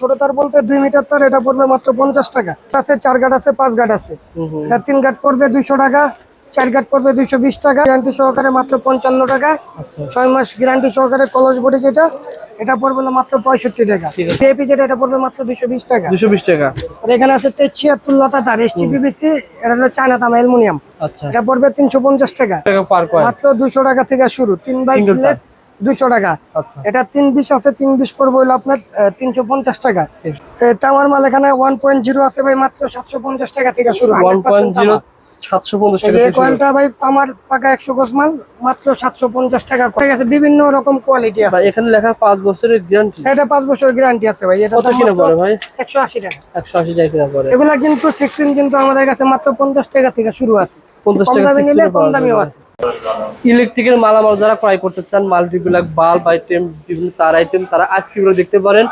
ছোট তার বলতে দুই মিটার তার এটা পড়বে মাত্র পঞ্চাশ টাকা। আছে চার গাট আছে পাঁচ গাট আছে। এটা তিন গাট পড়বে দুইশো টাকা চার গাট পড়বে দুইশো বিশ টাকা। গ্যারান্টি সহকারে মাত্র পঞ্চান্ন টাকা। আচ্ছা। ছয় মাস গ্যারান্টি সহকারে কলস বডি যেটা এটা পড়বে মাত্র পঁয়ষট্টি টাকা। আছে। যেটা এটা পড়বে মাত্র দুইশো বিশ টাকা। দুশো বিশ টাকা। আর এখানে আছে তেছিয়াত্তর লতা তার এসটি পিবিসি এটা হলো চায়না তামা অ্যালুমিনিয়াম। আচ্ছা। এটা পড়বে তিনশো পঞ্চাশ টাকা। মাত্র দুশো টাকা থেকে শুরু। তিন বাইশ দুশো টাকা। আচ্ছা। এটা তিন বিশ আছে তিন বিশ পড়বে হলো আপনার তিনশো পঞ্চাশ টাকা। তামার মাল এখানে ওয়ান পয়েন্ট জিরো আছে ভাই মাত্র সাতশো পঞ্চাশ টাকা থেকে শুরু ওয়ান পয়েন্ট জিরো এই টাকা। কয়েলটা ভাই আমার পাকা মাল মাত্র সাতশো পঞ্চাশ টাকা ঠিক আছে বিভিন্ন রকম কোয়ালিটি আছে। ভাই এখানে লেখা পাঁচ বছরের গ্যারান্টি এটা আছে ভাই এটা কত কিনা পড়ে ভাই? টাকা। টাকা পড়ে। এগুলা কিন্তু সিক্সটিন কিন্তু আমাদের কাছে মাত্র পঞ্চাশ টাকা থেকে শুরু আছে। 50 টাকা দামে 16 নিলে কম দামিও আছে। ইলেকট্রিকের মালামাল যারা ক্রয় করতে চান মাল্টিপ্লাক বাল্ব আইটেম বিভিন্ন তার আইটেম তারা আজকে দেখতে পারেন।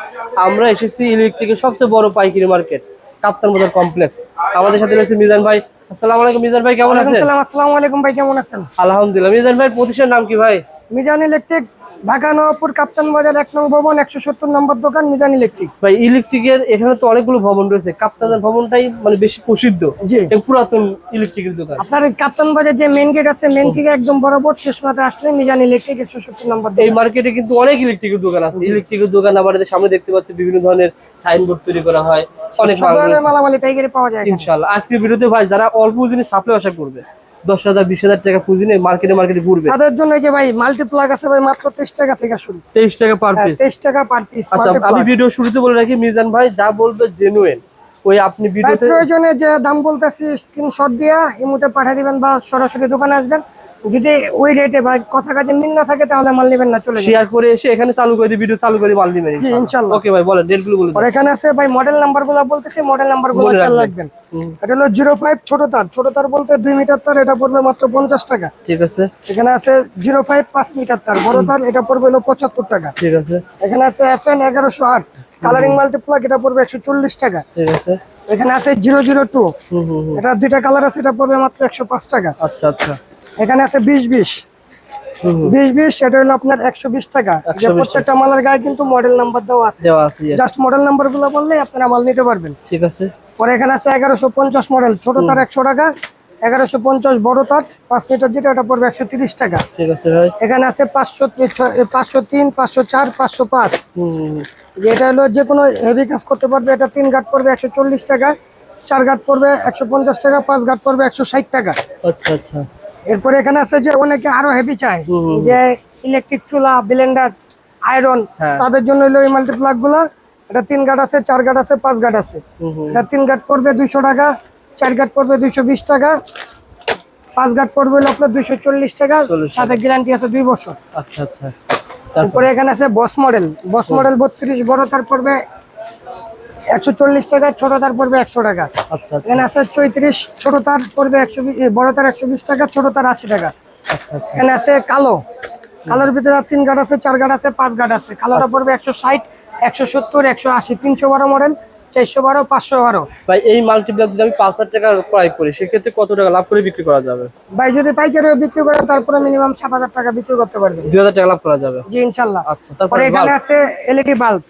আমরা এসেছি ইলেকট্রিকের সবচেয়ে বড় পাইকারি মার্কেট কাপ্তান বাজার কমপ্লেক্স আমাদের সাথে রয়েছে মিজান ভাই আসসালামু আলাইকুম মিজান ভাই কেমন আছেন? সালাম আসসালামু আলাইকুম ভাই কেমন আছেন? আলহামদুলিল্লাহ। মিজান ভাই প্রতিষ্ঠানের নাম কি ভাই? মিজান ইলেকট্রিক ঢাকা নবাবপুর কাপ্তান বাজার এক নং ভবন একশো সত্তর নম্বর দোকান মিজান ইলেকট্রিক। ভাই ইলেকট্রিকের এখানে তো অনেকগুলো ভবন রয়েছে। কাপ্তানের ভবনটাই মানে বেশি প্রসিদ্ধ। জি। পুরাতন ইলেকট্রিকের দোকান। আপনার কাপ্তান বাজার যে মেন গেট আছে মেন থেকে একদম বরাবর শেষ মাথায় আসলে মিজান ইলেকট্রিক একশো সত্তর নম্বর এই মার্কেটে কিন্তু অনেক ইলেকট্রিকের দোকান আছে। ইলেকট্রিকের দোকান আমাদের সামনে দেখতে পাচ্ছি বিভিন্ন ধরনের সাইনবোর্ড তৈরি করা হয়। অনেক মালামালি পাইকারি পাওয়া যায়। ইনশাল্লাহ আজকের ভিডিওতে ভাই যারা অল্প জিনিস সাপ্লাই আশা করবে দশ হাজার বিশ হাজার টাকা পুঁজি নিয়ে মার্কেটে মার্কেটে ঘুরবে। তাদের জন্য এই যে ভাই মাল্টিপ্লাগ আছে ভাই মাত্র তেইশ টাকা থেকে শুরু। তেইশ টাকা পার হ্যাঁ, পিস তেইশ টাকা পার পিস আচ্ছা আমি ভিডিও শুরুতে বলে রাখি মিজান ভাই যা বলবে জেনুয়েন ওই আপনি ভিডিওতে প্রয়োজনে যে দাম বলতেছি স্ক্রিনশট দিয়া ইমুতে পাঠিয়ে দিবেন বা সরাসরি দোকানে আসবেন। যদি ওই রেটে বা কথা কাজে মিল না থাকে তাহলে মাল নেবেন না চলে শেয়ার করে এসে এখানে চালু করে দিয়ে ভিডিও চালু করে মাল দিবেন জি, ইনশাল্লাহ। ওকে ভাই বলেন ডেটগুলো বলে আর এখানে আছে ভাই মডেল নাম্বারগুলো বলতেছি মডেল নাম্বারগুলো বলে খেয়াল রাখবেন। এটা হলো জিরো ফাইভ ছোট তার। ছোট তার বলতে দুই মিটার তার এটা পড়বে মাত্র পঞ্চাশ টাকা। ঠিক আছে। এখানে আছে জিরো ফাইভ পাঁচ মিটার তার। বড় তার এটা পড়বে হলো পঁচাত্তর টাকা। ঠিক আছে। এখানে আছে এগারোশো আট। কালারিং মাল্টিপ্লাগ এটা পড়বে একশো চল্লিশ টাকা। ঠিক আছে। এখানে আছে জিরো জিরো টু হুম হুম হুম। এটা দুইটা কালার আছে এটা পড়বে মাত্র একশো পাঁচ টাকা। আচ্ছা আচ্ছা। এখানে আছে বিশ বিশ। বিশ বিশ সেটা হলো আপনার একশো বিশ টাকা। প্রত্যেকটা মালের গায়ে কিন্তু মডেল নাম্বার দেওয়া আছে। জাস্ট মডেল নাম্বারগুলো বললে আপনারা মাল নিতে পারবেন। ঠিক আছে। পরে এখানে আছে এগারোশো পঞ্চাশ মডেল ছোট তার একশো টাকা এগারোশো পঞ্চাশ বড় তার পাঁচ মিটার যেটা ওটা পড়বে একশো তিরিশ টাকা। ঠিক আছে ভাই। এখানে আছে পাঁচশো পাঁচশো তিন পাঁচশো চার পাঁচশো পাঁচ। এটা হলো যে কোনো হেভি কাজ করতে পারবে এটা তিন গাট পড়বে একশো চল্লিশ টাকা চার গাট পড়বে একশো পঞ্চাশ টাকা পাঁচ গাট পড়বে একশো ষাট টাকা। আচ্ছা আচ্ছা। এরপরে এখানে আছে যে অনেকে আরও হেভি চায়। যে ইলেকট্রিক চুলা ব্লেন্ডার আয়রন হ্যাঁ। তাদের জন্য হলো এই মাল্টিপ্লাগগুলা। এটা তিন গাট আছে চার গাট আছে পাঁচ গাট আছে। এটা তিন গাট পড়বে দুইশো টাকা চার গাট পড়বে দুইশো বিশ টাকা পাঁচ গাট পড়বে হলো আপনার দুইশো চল্লিশ টাকা সাথে গ্যারান্টি আছে দুই বছর। আচ্ছা আচ্ছা। তারপরে? এখানে আছে বস মডেল বস মডেল বত্রিশ বড় তার পড়বে একশো চল্লিশ টাকা ছোট তার পড়বে একশো টাকা। আচ্ছা আচ্ছা। এখানে আছে চৈত্রিশ ছোট তার পড়বে একশো বিশ বড় তার একশো বিশ টাকা ছোট তার আশি টাকা। আচ্ছা আচ্ছা। এখানে আছে কালো। কালোর ভিতরে তিন গাট আছে চার গাট আছে পাঁচ গাট আছে। কালোটা আচ্ছা। পড়বে একশো ষাট একশো সত্তর একশো আশি তিনশো বারো মডেল চারশো বারো পাঁচশো বারো। ভাই এই মাল্টিপ্লাক যদি আমি পাঁচ হাজার টাকা ক্রয় করি সেক্ষেত্রে কত টাকা লাভ করে বিক্রি করা যাবে? ভাই যদি পাইকারি বিক্রি করেন তারপরে মিনিমাম সাত হাজার টাকা বিক্রি করতে পারবেন। দুই হাজার টাকা লাভ করা যাবে? জি ইনশাল্লাহ। আচ্ছা তারপরে এখানে আছে এলইডি বাল্ব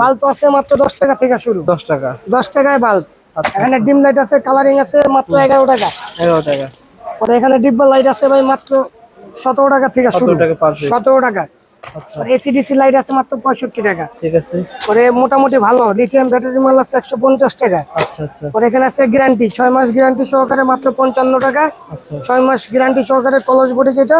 বাল্ব আছে মাত্র দশ টাকা থেকে শুরু। দশ টাকা। দশ টাকায় বাল্ব আচ্ছা। এখানে ডিম লাইট আছে কালারিং আছে মাত্র এগারো টাকা। এগারো টাকা। পরে এখানে ডিব্বা লাইট আছে ভাই মাত্র সতেরো টাকা থেকে শুরু। 17 টাকা সতেরো টাকা। আর এসিডিসি লাইট আছে মাত্র পঁয়ষট্টি টাকা। ঠিক আছে। পরে মোটামুটি ভালো লিথিয়াম ব্যাটারি মাল আছে একশো পঞ্চাশ টাকা। আচ্ছা আচ্ছা। পরে এখানে আছে গ্যারান্টি ছয় মাস গ্যারান্টি সহকারে মাত্র পঞ্চান্ন টাকা। আচ্ছা। ছয় মাস গ্যারান্টি সহকারে কলস বডি যেটা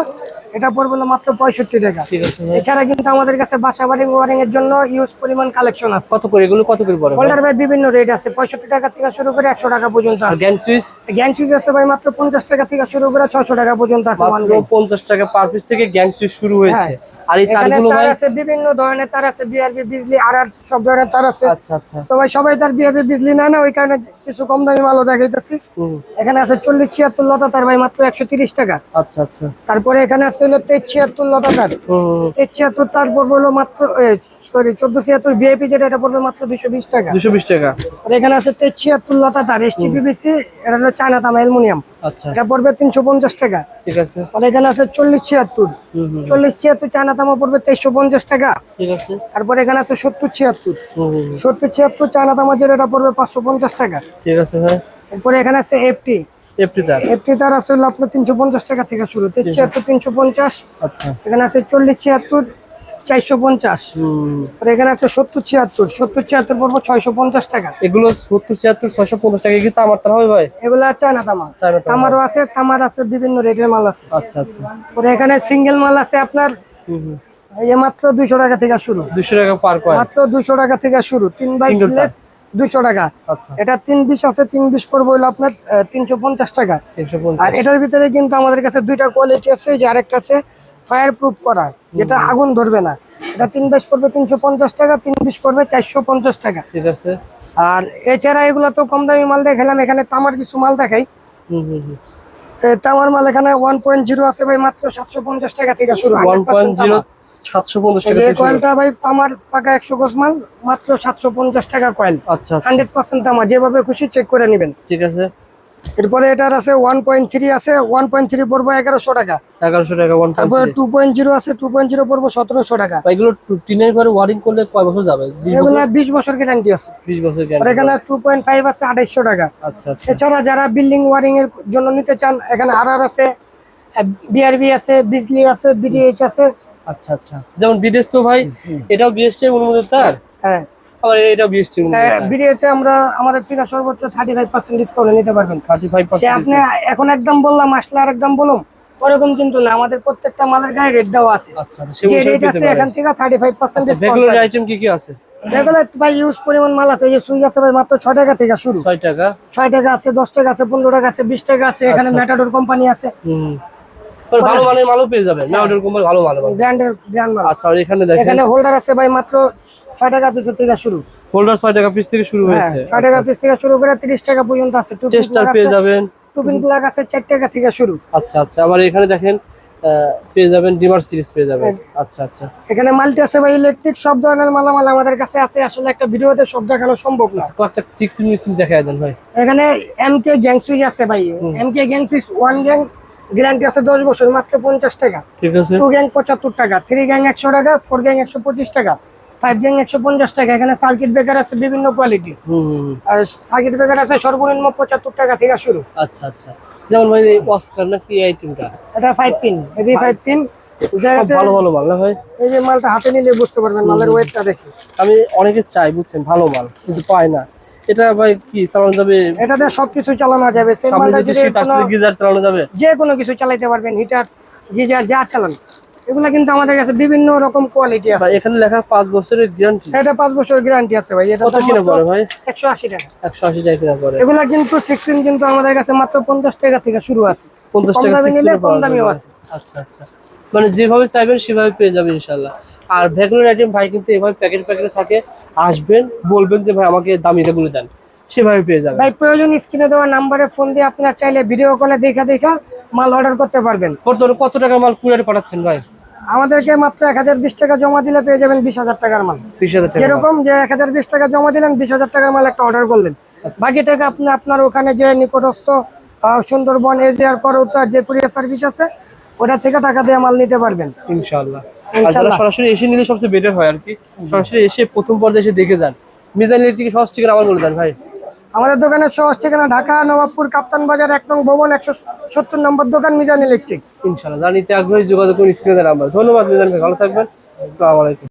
এটা পড়বে মাত্র পঁয়ষট্টি টাকা। ঠিক আছে ভাই। এছাড়া কিন্তু আমাদের কাছে বাসা বাড়ি ওয়ারিং এর জন্য ইউজ পরিমাণ কালেকশন আছে। কত করে? এগুলো কত করে পড়ে হোল্ডার ভাই বিভিন্ন রেট আছে। পঁয়ষট্টি টাকা থেকে শুরু করে একশো টাকা পর্যন্ত আছে। সুইচ গ্যাং সুইচ আছে ভাই মাত্র পঞ্চাশ টাকা থেকে শুরু করে ছশো টাকা পর্যন্ত আছে। পঞ্চাশ টাকা পার পিস থেকে গ্যাং সুইচ শুরু হয়েছে। হ্যাঁ। আর তারগুলো তার ভাই? আছে বিভিন্ন ধরনের তার আছে বিআরবি বিজলি আর আর সব ধরনের তার আছে। আচ্ছা আচ্ছা। তো ভাই সবাই তার বিআরবি বিজলি না ওই কারণে কিছু কম দামি মালও দেখাইতেছি। এখানে আছে চল্লিশ ছিয়াত্তর লতা তার ভাই মাত্র একশো তিরিশ টাকা। আচ্ছা আচ্ছা। তারপরে এখানে আছে হলো তেইশ ছিয়াত্তর লতা তার। হুম। হুম, তেইশ ছিয়াত্তর তার পড়বে হলো মাত্র সরি চোদ্দ ছিয়াত্তর ভিআইপি যেটা এটা পড়বে মাত্র দুশো বিশ টাকা। দুশো বিশ টাকা। আর এখানে আছে তেইশ ছিয়াত্তর লতা তার এসটি পিবিসি এটা হলো চায়না তামা অ্যালুমিনিয়াম। আচ্ছা। এটা পড়বে তিনশো পঞ্চাশ টাকা। ঠিক আছে। তাহলে এখানে আছে চল্লিশ ছিয়াত্তর। চল্লিশ ছিয়াত্তর চায়না তামা পড়বে চারশো পঞ্চাশ টাকা। ঠিক আছে। তারপরে এখানে আছে সত্তর ছিয়াত্তর। সত্তর ছিয়াত্তর চায়না তামা যেটা এটা পড়বে পাঁচশো পঞ্চাশ টাকা। ঠিক আছে ভাই। এরপরে এখানে আছে এফটি। এফটি তার। এফটি তার আছে হলো আপনার তিনশো পঞ্চাশ টাকা থেকে শুরু। ছিয়াত্তর তিনশো পঞ্চাশ। আচ্ছা। এখানে আছে চল্লিশ ছিয়াত্তর। চারশো পঞ্চাশ। আর এখানে আছে সত্তর ছিয়াত্তর। সত্তর ছিয়াত্তর পড়ব ছয়শো পঞ্চাশ টাকা। এগুলো সত্তর ছিয়াত্তর ছয়শো পঞ্চাশ টাকা কি তামার তার হবে ভাই? এগুলা চায়না তামার। তামারও আছে তামার আছে বিভিন্ন রেটের মাল আছে। আচ্ছা আচ্ছা। পরে এখানে সিঙ্গেল মাল আছে আপনার এই মাত্র দুইশো টাকা থেকে শুরু। দুইশো টাকা পার মাত্র দুশো টাকা থেকে শুরু। তিন বাইশ দুশো টাকা। আচ্ছা। এটা তিন বিশ আছে তিন বিশ পড়ব হলো আপনার তিনশো পঞ্চাশ টাকা। আর এটার ভিতরে কিন্তু আমাদের কাছে দুইটা কোয়ালিটি আছে যে আরেকটা আছে ফায়ার প্রুফ করা যেটা আগুন ধরবে না। এটা তিন বিশ পড়বে তিনশো পঞ্চাশ টাকা তিন বিশ পড়বে চারশো পঞ্চাশ টাকা। ঠিক আছে। আর এছাড়া এগুলো তো কম দামি মাল দেখালাম এখানে তামার কিছু মাল দেখাই। তামার মাল এখানে ওয়ান পয়েন্ট জিরো আছে ভাই মাত্র সাতশো পঞ্চাশ টাকা থেকে শুরু। One point zero. সাতশো পঞ্চাশ এই টাকা কয়েলটা ভাই তামার পাকা একশো গোজ মাল মাত্র সাতশো পঞ্চাশ টাকা কয়েল আচ্ছা আচ্ছা। হান্ড্রেড পার্সেন্ট তামা যেভাবে খুশি চেক করে নেবেন। ঠিক আছে। এরপরে এটার আছে ওয়ান পয়েন্ট থ্রি আছে ওয়ান পয়েন্ট থ্রি পড়ব এগারোশো টাকা। এগারোশো টাকা ওয়ান তারপরে টু পয়েন্ট জিরো আছে টু পয়েন্ট জিরো পড়ব সতেরোশো টাকা। এগুলো টিনের ঘরে ওয়ারিং করলে কয় বছর যাবে? এগুলো বিশ বছর গ্যারান্টি আছে। বিশ বছর আর গ্যারান্টি এখানে টু পয়েন্ট ফাইভ আছে আঠাইশশো টাকা। আচ্ছা আচ্ছা। এছাড়া যারা বিল্ডিং ওয়ারিং এর জন্য নিতে চান এখানে আর আর আছে বিআরবি আছে বিজলি আছে বিডিএইচ আছে আচ্ছা আচ্ছা। যেমন বিদেশ তো ভাই এটাও বিএসটি অনুমোদিত তার? হ্যাঁ। আবার এটাও বিএসটি অনুমোদিত বিডিএইচ আমরা আমাদের থেকে সর্বোচ্চ থার্টি ফাইভ পার্সেন্ট ডিসকাউন্ট নিতে পারবেন। আপনি এখন একদম বললাম আসলে আর একদম বলুন ওরকম কিন্তু না আমাদের প্রত্যেকটা মালের গায়ে রেট দেওয়া আছে। আচ্ছা যে রেট আছে এখান থেকে thirty five percent discount regular item কি কি আছে? রেগুলার ভাই ইউজ পরিমাণ মাল আছে যে সুইচ আছে ভাই মাত্র ছয় টাকা থেকে শুরু। ছয় টাকা। আছে দশ টাকা আছে পনেরো টাকা আছে বিশ টাকা আছে এখানে আচ্ছা, ম্যাটাডোর কোম্পানি আছে। হুম। ভালো মানের মালও পেয়ে যাবেন। মেওয়াটের কোম্পানি ভালো মাল। ব্র্যান্ডের ব্র্যান্ড মাল। আচ্ছা এখানে দেখেন। এখানে হোল্ডার আছে ভাই মাত্র ছয় টাকা পিসের থেকে শুরু। হোল্ডার ছয় টাকা পিস থেকে শুরু হ্যাঁ হয়েছে। ছয় টাকা পিস থেকে শুরু করে তিরিশ টাকা পর্যন্ত আছে। টেস্টার পেয়ে যাবেন। টুপিন প্লাগ আছে চার টাকা থেকে শুরু। আচ্ছা আচ্ছা। আবার এখানে দেখেন পেয়ে যাবেন ডিমার সিরিজ পেয়ে যাবেন। আচ্ছা আচ্ছা। এখানে মাল্টি আছে ভাই ইলেকট্রিক সব ধরনের মালামাল আমাদের কাছে আছে। আসলে একটা ভিডিওতে সব দেখানো সম্ভব না। কয়েকটা সিক্স মিনিট দেখা দেন ভাই। এখানে এম কে গ্যাং সুইচ আছে ভাই। M K gang switch one gang guarantee আছে দশ বছর মাত্র পঞ্চাশ টাকা। টু গ্যাং পঁচাত্তর টাকা থ্রি গ্যাং একশো টাকা ফোর গ্যাং একশো পঁচিশ টাকা ফাইভ গ্যাং একশো পঞ্চাশ টাকা। এখানে সার্কিট ব্রেকার আছে বিভিন্ন কোয়ালিটি। আর সার্কিট ব্রেকার আছে সর্বনিম্ন পঁচাত্তর টাকা থেকে শুরু। আচ্ছা আচ্ছা। যেমন ভাই এই অস্কার না কি আইটেমটা এটা five pin heavy five pin ভালো ভালো মাল না ভাই? এই যে মালটা হাতে নিলে বুঝতে পারবেন মালের ওয়েটটা দেখে আমি অনেকে চাই বুঝছেন? ভালো মাল কিন্তু পাই না। এটা ভাই কি চালানো যাবে? এটাতে সবকিছু চালানো যাবে। মালটা যদি আসলে গিজার চালানো যাবে? যে কোনো কিছু চালাইতে পারবেন হিটার গিজার যা চালান। এগুলা কিন্তু আমাদের কাছে বিভিন্ন রকম কোয়ালিটি আছে। এখানে লেখা পাঁচ বছরের গ্যারান্টি এটা পাঁচ বছর গ্যারান্টি আছে ভাই। এটা কত কিনে পড়ে ভাই? একশো আশি টাকা। একশো আশি টাকা কিনা পড়ে। এগুলা কিন্তু সিক্সটিন কিন্তু আমাদের কাছে মাত্র পঞ্চাশ টাকা থেকে শুরু আছে। পঞ্চাশ কম টাকা নিলে কম দামিও আছে। আচ্ছা আচ্ছা। মানে যেভাবে চাইবেন সেভাবে পেয়ে যাবেন ইনশাল্লাহ আর ভ্যাকুলার আইটেম ভাই কিন্তু এভাবে প্যাকেট প্যাকেটে থাকে। আসবেন বলবেন যে ভাই আমাকে দামিটা বলে দেন। সেভাবে পেয়ে যাবেন। ভাই প্রয়োজন স্ক্রিনে দেওয়া নাম্বারে ফোন দিয়ে আপনারা চাইলে ভিডিও কলে দেখা দেখা মাল অর্ডার করতে পারবেন। বর্তমানে কত টাকার মাল কুরিয়ারে পাঠাচ্ছেন ভাই? আমাদেরকে মাত্র এক হাজার বিশ টাকা জমা দিলে পেয়ে যাবেন বিশ হাজার টাকার মাল। যেরকম যে এক হাজার বিশ টাকা জমা দিলেন বিশ হাজার টাকার মাল একটা অর্ডার করলেন। আচ্ছা। বাকি টাকা আপনি আপনার ওখানে যে নিকটস্থ সুন্দরবন এজিআর করৌতা যে কুরিয়ার সার্ভিস আছে ওটা থেকে টাকা দিয়ে মাল নিতে পারবেন। ইনশাল্লাহ যারা। সরাসরি এসে নিলে সবচেয়ে বেটার হয় আর কি। সরাসরি এসে প্রথম পর্যায়ে এসে দেখে যান। মিজান ইলেকট্রিক সহজ ঠিকানা আবার বলে দেন ভাই। আমাদের দোকানের সহজ ঠিকানা ঢাকা নবাবপুর কাপ্তান বাজার এক নং ভবন একশো সত্তর নম্বর দোকান মিজান ইলেকট্রিক। ইনশাল্লাহ জানিতে আগ্রহী যোগাযোগ করুন স্ক্রিনে নাম্বার ধন্যবাদ মিজান ভাই ভালো থাকবেন। আসসালামু আলাইকুম।